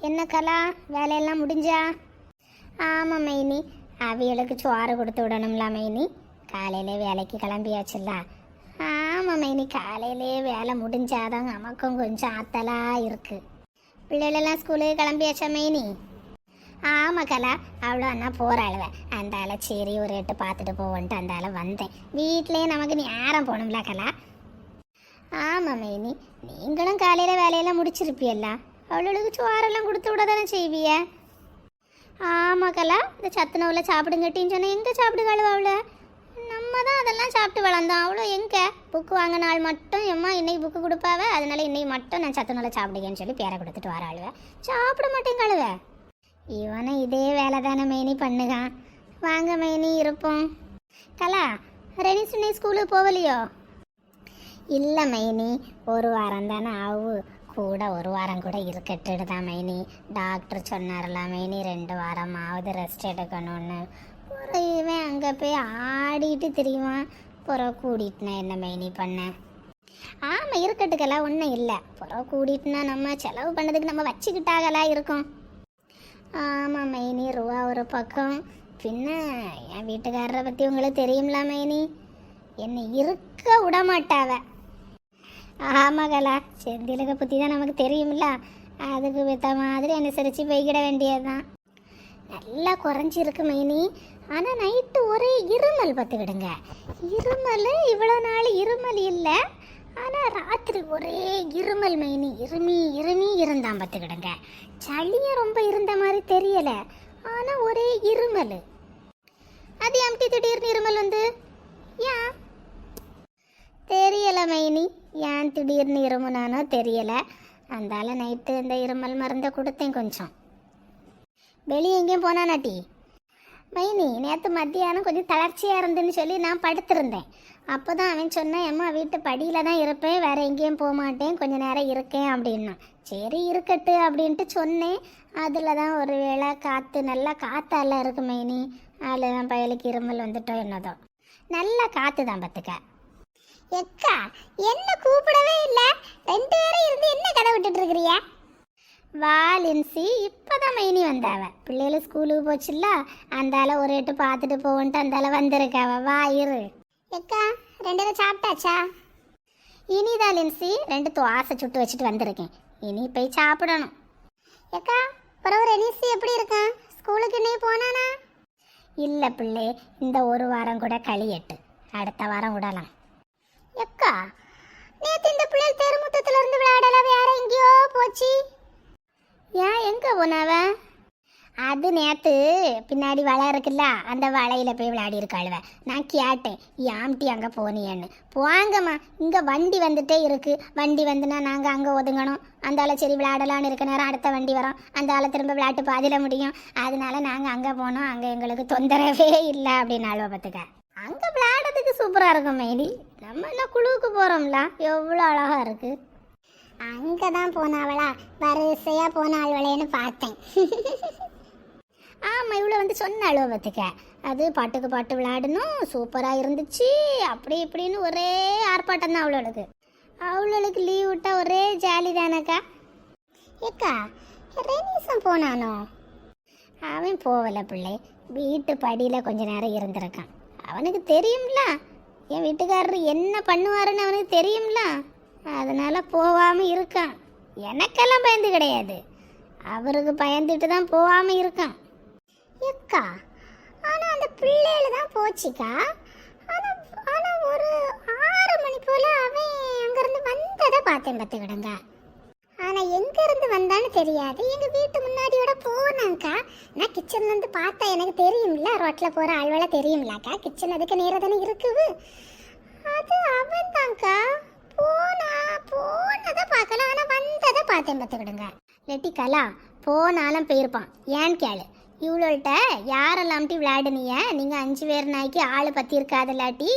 என்ன கலா? வேலையெல்லாம் முடிஞ்சா? ஆமாம் மைனி. அவியலுக்கு சோறு கொடுத்து விடணும்ல மைனி. காலையிலே வேலைக்கு கிளம்பியாச்சுல்ல? ஆமாம் மைனி. காலையிலே வேலை முடிஞ்சாதான் நமக்கும் கொஞ்சம் ஆத்தலாக இருக்கு. பிள்ளைகளெல்லாம் ஸ்கூலுக்கு கிளம்பியாச்சா மைனி? ஆமாம் கலா. அவ்வளோ அண்ணா போகிறாளுவ அந்தால சரி ஒரு எட்டு பார்த்துட்டு போவோன்ட்டு அந்தால வந்தேன். வீட்டிலேயே நமக்கு நேரம் போகணும்ல கலா. ஆமாம் மைனி. நீங்களும் காலையில் வேலையெல்லாம் முடிச்சிருப்பியல்ல? அவளுக்கு சோறெல்லாம் கொடுத்து விட தானே செய்விய? ஆமாம் கலா இந்த சத்துணவில் சாப்பிடுங்கட்டின்னு சொன்னால் எங்கே சாப்பிடுகாளுவ அவளை? நம்ம தான் அதெல்லாம் சாப்பிட்டு வளர்ந்தோம். அவ்வளோ எங்கே? புக்கு வாங்கினாள் மட்டும் எம்மா இன்னைக்கு புக்கு கொடுப்பாவ? அதனால இன்னைக்கு மட்டும் நான் சத்துணவில் சாப்பிடுங்கன்னு சொல்லி பேரை கொடுத்துட்டு வர வராளுவ சாப்பிட மாட்டேங்காளுவ இவனை இதே வேலை தானே மெயினி பண்ணுகான். வாங்க மெயினி இருப்போம். கலா ரெனிஸ் இன்னைக்கு ஸ்கூலுக்கு போகலையோ? இல்லை மைனி ஒரு வாரம் தானே ஆகும் கூட ஒரு வாரம் கூட இருக்கட்டுட்டு தான் மைனி. டாக்டர் சொன்னார்லாம் மைனி ரெண்டு வாரம் ஆகுது ரெஸ்ட் எடுக்கணும்னு. ஒரு இவன் அங்கே போய் ஆடிட்டு தெரியுமா? புறம் கூட்டிட்டுனா என்ன மைனி பண்ண? ஆமாம் இருக்கட்டுக்கெல்லாம் ஒன்றும் இல்லை. புறம் கூட்டிட்டுனா நம்ம செலவு பண்ணதுக்கு நம்ம வச்சுக்கிட்டாகலாம் இருக்கும். ஆமாம் மைனி ரூபா ஒரு பக்கம். பின்ன என் வீட்டுக்காரரை பற்றி உங்களுக்கு தெரியும்ல மைனி? என்னை இருக்க விட மாட்டாவ ஆமாகலா செந்திலுக பற்றி தான் நமக்கு தெரியும்ல. அதுக்கு வித்த மாதிரி அனுசரித்து போய்கிட வேண்டியதுதான். நல்லா குறைஞ்சிருக்கு மைனி. ஆனால் நைட்டு ஒரே இருமல் பார்த்துக்கிடுங்க இருமல் இவ்வளோ நாள் இருமல் இல்லை. ஆனால் ராத்திரி ஒரே இருமல் மைனி. இருமி இருமி இருந்தான் பார்த்துக்கிடுங்க சளியும் ரொம்ப இருந்த மாதிரி தெரியலை. ஆனால் ஒரே இருமல். அது எம்டி திடீர்னு இருமல் வந்து? ஏன்? தெரியலை மைனி. ஏன் திடீர்னு இருமுனானோ தெரியலை. அந்தால நைட்டு இந்த இருமல் மருந்தை கொடுத்தேன் கொஞ்சம். வெளியே எங்கேயும் போனானாட்டி மைனி நேற்று மத்தியானம் கொஞ்சம் தளர்ச்சியாக இருந்துன்னு சொல்லி நான் படுத்திருந்தேன். அப்போ தான் அவன் சொன்னான் அம்மா வீட்டு படியில் தான் இருப்பேன். வேற எங்கேயும் போக மாட்டேன். நேரம் இருக்கேன் அப்படின்னா சரி இருக்கட்டு அப்படின்ட்டு சொன்னேன். அதில் தான் ஒரு வேளை காற்று நல்லா காற்றெல்லாம் இருக்கு மைனி. அதில் தான் பயலுக்கு இருமல் வந்துட்டோம் என்னதோ. நல்லா காற்று தான் பார்த்துக்க எக்கா என்ன கூப்பிடவே இல்ல. ரெண்டு பேரும் இருந்து என்ன கதை விட்டுட்டு இருக்கிறிய? வா லின்சி இப்பதான் மைனி வந்தாவ. பிள்ளைகள் ஸ்கூலுக்கு போச்சுல்ல? அந்தால ஒரு எட்டு பார்த்துட்டு போவோன்ட்டு அந்தால வந்திருக்காவ. வா இரு. எக்கா ரெண்டு பேரும் சாப்பிட்டாச்சா? இனிதான் லின்சி ரெண்டு துவாசை சுட்டு வச்சுட்டு வந்திருக்கேன். இனி போய் சாப்பிடணும். எக்கா பிறகு ரெனிசி எப்படி இருக்கான் ஸ்கூலுக்கு இன்னைக்கு போனானா? இல்லை பிள்ளை இந்த ஒரு வாரம் கூட கழியட்டு அடுத்த வாரம் விடலாம். எக்கா நேற்று இந்த பிள்ளைகள் தெருமுத்தத்துல இருந்து விளையாடல வேற எங்கேயோ போச்சு. ஏன் எங்க போனவ அது நேத்து பின்னாடி வலை இருக்குல்ல அந்த வலையில போய் விளையாடி இருக்காளுவ நான் கேட்டேன் யாம்டி அங்க போனியன்னு. போங்கம்மா இங்க வண்டி வந்துட்டே இருக்கு. வண்டி வந்துனா நாங்க அங்க ஒதுங்கணும். அந்த ஆளை சரி விளையாடலான்னு இருக்க நேரம் அடுத்த வண்டி வரும். அந்த ஆளை திரும்ப விளையாட்டு பாதியில முடியும். அதனால நாங்க அங்க போனோம். அங்க எங்களுக்கு தொந்தரவே இல்லை அப்படின்னு ஆழ்வை பார்த்துக்க அங்கே விளையாடுறதுக்கு சூப்பராக இருக்கும் மைடி. நம்ம என்ன குழுவுக்கு போகிறோம்ல எவ்வளோ அழகா இருக்கு. அங்கதான் போனாவளா? வரிசையாக போன ஆள்வளையன்னு பார்த்தேன். ஆமாம் இவ்வளோ வந்து சொன்ன அழுவத்துக்க அது பாட்டுக்கு பாட்டு விளையாடணும். சூப்பராக இருந்துச்சு. அப்படி இப்படின்னு ஒரே ஆர்ப்பாட்டம் தான் அவளோளுக்கு அவளுக்கு லீவ் விட்டா ஒரே ஜாலி தானக்கா? ஏக்கா ரெனிசம் போனானோ? அவன் போகல பிள்ளை. வீட்டு படியில் கொஞ்ச நேரம் இருந்திருக்கான். அவனுக்கு தெரியும்ல. என் வீட்டுக்காரர் என்ன பண்ணுவாருன்னு அவனுக்கு தெரியும்ல. அதனால் போகாமல் இருக்கான். எனக்கெல்லாம் பயந்து கிடையாது. அவருக்கு பயந்துட்டு தான் போகாமல் இருக்கான். எக்கா ஆனால் அந்த பிள்ளையில தான் போச்சுக்கா. ஆனால் ஆனால் ஒரு ஆறு மணி போல் அவன் அங்கேருந்து வந்ததை பார்த்தேன் பார்த்துக்கிடுங்க. ஆனால் எங்கேருந்து வந்தான்னு தெரியாது. எங்கள் வீட்டு முன்னாடியோட போனாங்க்கா நான் கிச்சன்ல இருந்து பார்த்தா எனக்கு தெரியும்ல ரோட்டில் போற ஆள்வேளை தெரியும்லாக்கா. கிச்சன் அதுக்கு நேரா தானே இருக்குது. அது அவன் தான்க்கா. போனா போனதை பார்க்கலாம் ஆனால் வந்ததை பார்த்தேன் பார்த்துக்கிடுங்க. லெட்டி கலா போனாலும் போயிருப்பான். ஏன்னு கேளு. இவ்வளோட்ட யாரெல்லாம்ட்டி விளையாடுனீங்க? நீங்கள் அஞ்சு பேர் நாய்க்கு ஆள் பற்றியிருக்காது இல்லாட்டி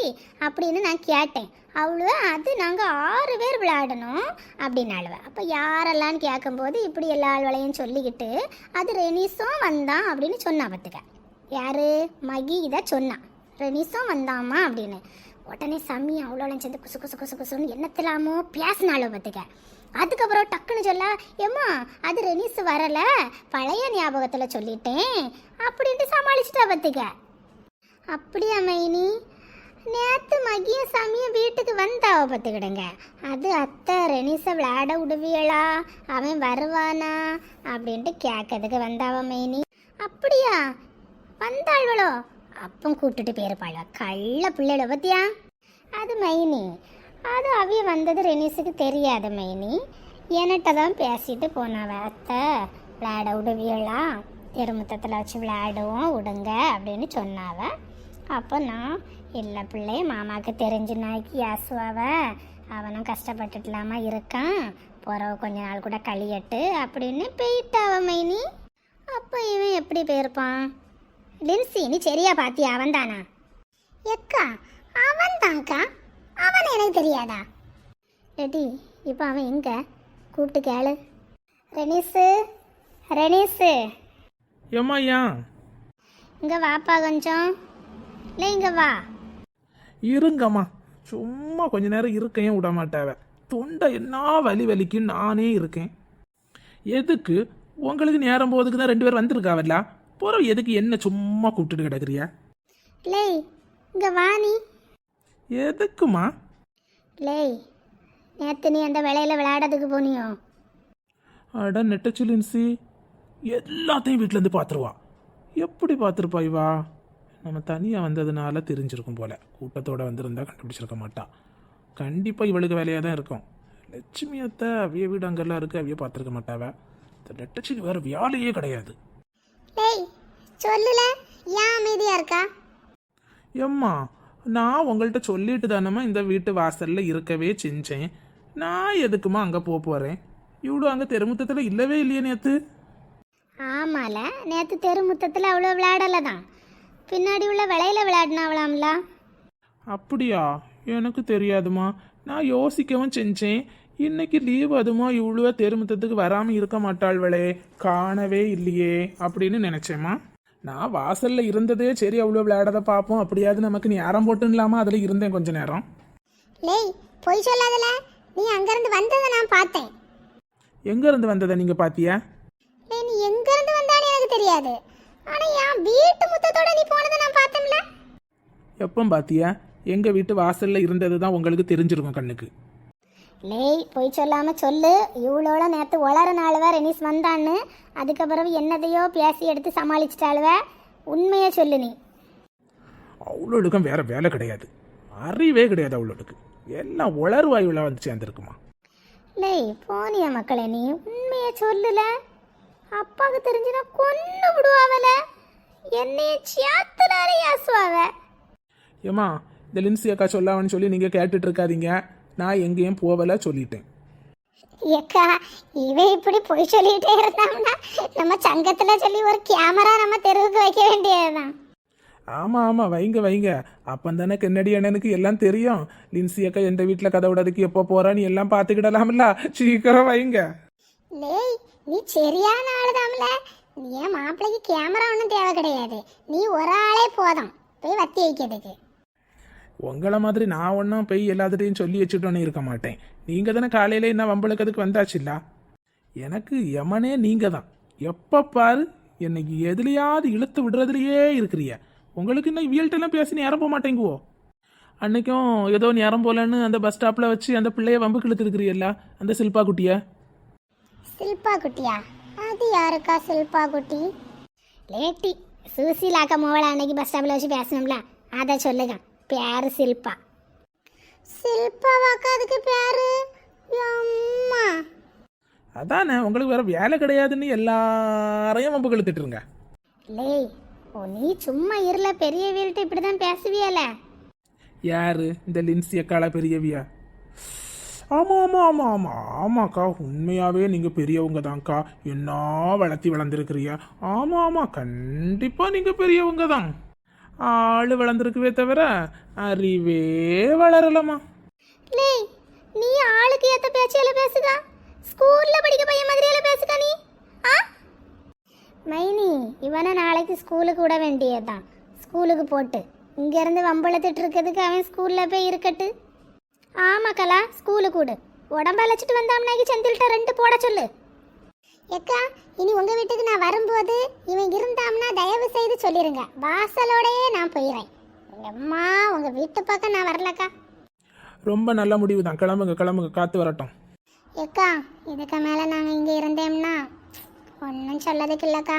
அப்படின்னு நான் கேட்டேன். அவ்வளோ அது நாங்கள் ஆறு பேர் விளையாடணும் அப்படின்னு அழுவேன் அப்போ யாரெல்லாம்னு கேட்கும்போது இப்படி எல்லா ஆள்வளையும் சொல்லிக்கிட்டு அது ரெனிஸும் வந்தான் அப்படின்னு சொன்னான் பார்த்துக்க. யார்? மகி இதை சொன்னான் ரெனிஸும் வந்தாமா அப்படின்னு. உடனே சம்மி அவ்வளோ சேர்ந்து குசு குசு குசு குசுன்னு என்னத்திலாமோ பேசினாலும் பார்த்துக்க. அதுக்கப்புறம் டக்குன்னு சொல்ல ஏம்மா அது ரெனிஸ் வரல பழைய ஞாபகத்தில் சொல்லிட்டேன் அப்படின்ட்டு சமாளிச்சுட்டா பார்த்துக்க அப்படியா மைனி நேற்று மகிய சாமிய வீட்டுக்கு வந்தாவ பார்த்துக்கிடுங்க அது அத்தை ரெனிஸை விளையாட விடுவியலா? அவன் வருவானா? அப்படின்ட்டு கேட்கறதுக்கு வந்தாவ மைனி அப்படியா? வந்தாள்வளோ? அப்பம் கூப்பிட்டுட்டு போயிருப்பாள் கள்ள பிள்ளைகள பத்தியா? அது மைனி அது அவிய வந்தது ரெனிஸுக்கு தெரியாது மைனி. என்கிட்ட தான் பேசிட்டு போனாவ அத்தை. விளையாட விடுவியலாம் திருமுத்தத்தில் வச்சு விளையாடுவோம் விடுங்க அப்படின்னு சொன்னாவ. அப்போ நான் இல்லை பிள்ளை மாமாவுக்கு தெரிஞ்ச நாய்க்கு யாசுவாவ. அவனும் கஷ்டப்பட்டுட்டுலாமா இருக்கான். போகிறவ கொஞ்ச நாள் கூட கழியட்டு அப்படின்னு போயிட்டாவ மைனி. அப்போ இவன் எப்படி போயிருப்பான்? லின்சி நீ சரியா பாத்தியா? அவன் தானா எக்கா அவன் தான்க்கா அவன் எனக்கு தெரியாதா? ரெடி இப்போ அவன் எங்க? கூப்பிட்டு கேளு. ரெனிஸு ரெனிஸு. ஏம்மா ஏன்? இங்க வாப்பா கொஞ்சம். இல்லை இங்க வா. இருங்கம்மா. சும்மா கொஞ்ச நேரம் இருக்கையும் விட மாட்டாவ? தொண்டை என்ன வலி வலிக்கும் நானே இருக்கேன். எதுக்கு? உங்களுக்கு நேரம் போதுக்கு தான் ரெண்டு பேர் வந்திருக்காவல்ல? பிறகு எதுக்கு என்ன சும்மா கூப்பிட்டுட்டு கிடக்குறியா? லே இங்க வா நீ. எதுக்குமா? லே நேத்து நீ அந்த வேலையில விளையாடுறதுக்கு போனியோ? அட நெட்டச்சுலின்சி எல்லாத்தையும் வீட்டிலேருந்து பார்த்துருவா எப்படி பார்த்துருப்பா இவா? நம்ம தனியாக வந்ததுனால தெரிஞ்சிருக்கும் போல. கூட்டத்தோட வந்திருந்தா கண்டுபிடிச்சிருக்க மாட்டா. கண்டிப்பாக இவளுக்கு வேலையாக தான் இருக்கும். லட்சுமி அத்தை அவிய வீடு அங்கெல்லாம் இருக்கு அவிய பார்த்துருக்க மாட்டாவ இந்த நெட்டச்சிக்கு வேறு வேலையே கிடையாது. லேய் சொல்லுல ஏன் அமைதியா இருக்கா? எம்மா நான் உங்கள்கிட்ட சொல்லிட்டு தானம்மா இந்த வீட்டு வாசலில் இருக்கவே செஞ்சேன். நான் எதுக்குமா அங்கே போக போகிறேன் இவ்வளோ அங்கே தெருமுத்தத்தில் இல்லவே இல்லையே நேற்று ஆமால நேத்து தெருமுத்தத்தில் அவ்வளோ விளையாடல தான். பின்னாடி உள்ள விளையில விளையாடினாவலாம்ல அப்படியா? எனக்கு தெரியாதுமா நான் யோசிக்கவும் செஞ்சேன். இன்னைக்கு லீவ் அதுமா இவ்வளோ தெருமுத்தத்துக்கு வராமல் இருக்க மாட்டாள்வளே. காணவே இல்லையே அப்படின்னு நினச்சேம்மா. நான் வாசல்ல இருந்ததே சரி அவ்வளோ விளையாடத பார்ப்போம் அப்படியாவது நமக்கு நேரம் போட்டுலாமா அதில் இருந்தேன் கொஞ்ச நேரம். லேய் பொய் சொல்லாதல. நீ அங்கிருந்து வந்ததை நான் பார்த்தேன். எங்கேருந்து வந்ததை நீங்கள் பார்த்தியா லேய் நீ எங்கிருந்து வந்தான்னு எனக்கு தெரியாது. ஆனா என் வீட்டு முத்தத்தோட நீ போனதை நான் பார்த்தேன்ல. எப்போ பார்த்தியா எங்கள் வீட்டு வாசலில் இருந்தது தான் உங்களுக்கு தெரிஞ்சிருக்கும் கண்ணுக்கு. லேய் பொய் சொல்லாம சொல்லு. இவ்வளோல நேத்து வளர நாளுவ ரெனிஸ் வந்தான்னு. அதுக்கப்புறம் என்னதையோ பேசி எடுத்து சமாளிச்சிட்டாளுவ. உண்மையை சொல்லு நீ. அவ்வளோடுக்கும் வேற வேலை கிடையாது. அறிவே கிடையாது அவ்வளோடுக்கு எல்லாம் உளர்வாயுவில் வந்து சேர்ந்துருக்குமா? லேய் போனிய மக்களே நீ. உண்மையை சொல்லுல. அப்பாவுக்கு தெரிஞ்சுனா கொன்னு விடுவாவல. என்னைய சியாத்துலாரே ஆசுவாவ ஏம்மா இந்த லின்சி அக்கா சொல்லாமன்னு சொல்லி நீங்கள் கேட்டுட்டு இருக்காதீங்க. நான் எங்கேயும் போகல சொல்லிட்டேன். ஏக்கா இவன் இப்படி பொய் சொல்லிட்டே இருந்தான்னா நம்ம சங்கத்துல சொல்லி ஒரு கேமரா நம்ம தெருவுக்கு வைக்க வேண்டியதுதான்? ஆமாம் ஆமாம் வைங்க வைங்க. அப்போ தானே கென்னடி அண்ணனுக்கு எல்லாம் தெரியும். லின்சி அக்கா எந்த வீட்டில் கதை விடாதுக்கு எப்போ போகிறான்னு எல்லாம் பார்த்துக்கிடலாம்ல? சீக்கிரம் வைங்க. லேய் நீ சரியான ஆளுதாம்ல. நீ ஏன் மாப்பிள்ளைக்கு கேமரா ஒன்றும் தேவை கிடையாது. நீ ஒரு ஆளே போதும். போய் வத்தி வைக்கிறதுக்கு. உங்களை மாதிரி நான் ஒன்றும் போய் எல்லாத்துட்டையும் சொல்லி வச்சுட்டோன்னு இருக்க மாட்டேன். நீங்கள் தானே காலையில் என்ன வம்பளுக்கிறதுக்கு வந்தாச்சுல்லா? எனக்கு எமனே நீங்கள் தான். எப்போ பாரு என்னைக்கு எதுலையாவது இழுத்து விடுறதுலையே இருக்கிறிய உங்களுக்கு இன்னும் இவியல்ட்டெல்லாம் பேசி நேரம் போக மாட்டேங்குவோ? அன்னைக்கும் ஏதோ நேரம் போலன்னு அந்த பஸ் ஸ்டாப்பில் வச்சு அந்த பிள்ளைய வம்பு இழுத்துருக்குறியல்ல அந்த சில்பா குட்டிய? சில்பா குட்டியா? அது யாருக்கா சில்பா குட்டி? லேட்டி சுசீலாக்கா மோளை அன்னைக்கு பஸ் ஸ்டாப்பில் வச்சு பேசணும்ல. அதை சொல்லுங்க. பேரு சில்பா. சில்பாவாக்கா அதுக்கு பேரு அம்மா அதானே உங்களுக்கு வேற வேலை கிடையாதுன்னு எல்லாரையும் வம்புக்கு இழுத்துட்டு இருங்க லேய் ஓ நீ சும்மா இருல பெரிய வீட்டு இப்படி தான் பேசுவியல? யாரு? இந்த லின்சி அக்காளா பெரியவியா? ஆமா ஆமா ஆமா ஆமா. ஆமாக்கா உண்மையாவே நீங்க பெரியவங்க தான்க்கா என்ன வளர்த்தி வளர்ந்துருக்கிறியா ஆமா ஆமா கண்டிப்பா நீங்க பெரியவங்க தான் ஆள் வளர்ந்துருக்குவே தவிர அறிவே வளரலமா லே நீ ஆளுக்கு ஏத்த பேச்சையில பேசுதா? ஸ்கூல்ல படிக்க பையன் மாதிரியால பேசுதா நீ? ஆ? மைனி இவனை நாளைக்கு ஸ்கூலுக்கு விட வேண்டியதுதான். ஸ்கூலுக்கு போட்டு. இங்கேருந்து வம்பளத்துட்டு இருக்கிறதுக்கு அவன் ஸ்கூலில் போய் இருக்கட்டு. ஆமா கலா ஸ்கூலுக்கு விடு. உடம்ப அழைச்சிட்டு வந்தாம்னாக்கி செந்தில்கிட்ட ரெண்டு போட சொல்லு. ஏக்கா இனி உங்க வீட்டுக்கு நான் வரும்போது இவன் இருந்தாம்னா தயவு செய்து சொல்லிருங்க. வாசலோடயே நான் போயிடுறேன் அம்மா உங்க வீட்டு பக்கம் நான் வரலக்கா. ரொம்ப நல்ல முடிவு தான் கிளம்புங்க கிளம்புங்க காத்து வரட்டும். ஏக்கா இதுக்கு மேலே நாங்கள் இங்கே இருந்தோம்னா ஒன்றும் சொல்லதுக்கு இல்லைக்கா.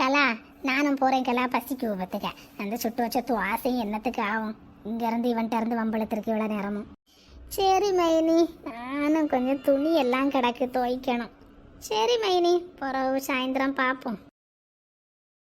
கலா நானும் போகிறேன் கலா பசிக்கு விபத்துக்க அந்த சுட்டு வச்ச துவாசையும் என்னத்துக்கு ஆகும்? இங்கேருந்து இவன்ட்ட இருந்து வம்பளத்திற்கு இவ்வளோ நேரமும். சரி மைனி. நானும் கொஞ்சம் துணி எல்லாம் கிடக்கு துவைக்கணும். சரி மைனி பிறகு சாயந்தரம் பார்ப்போம்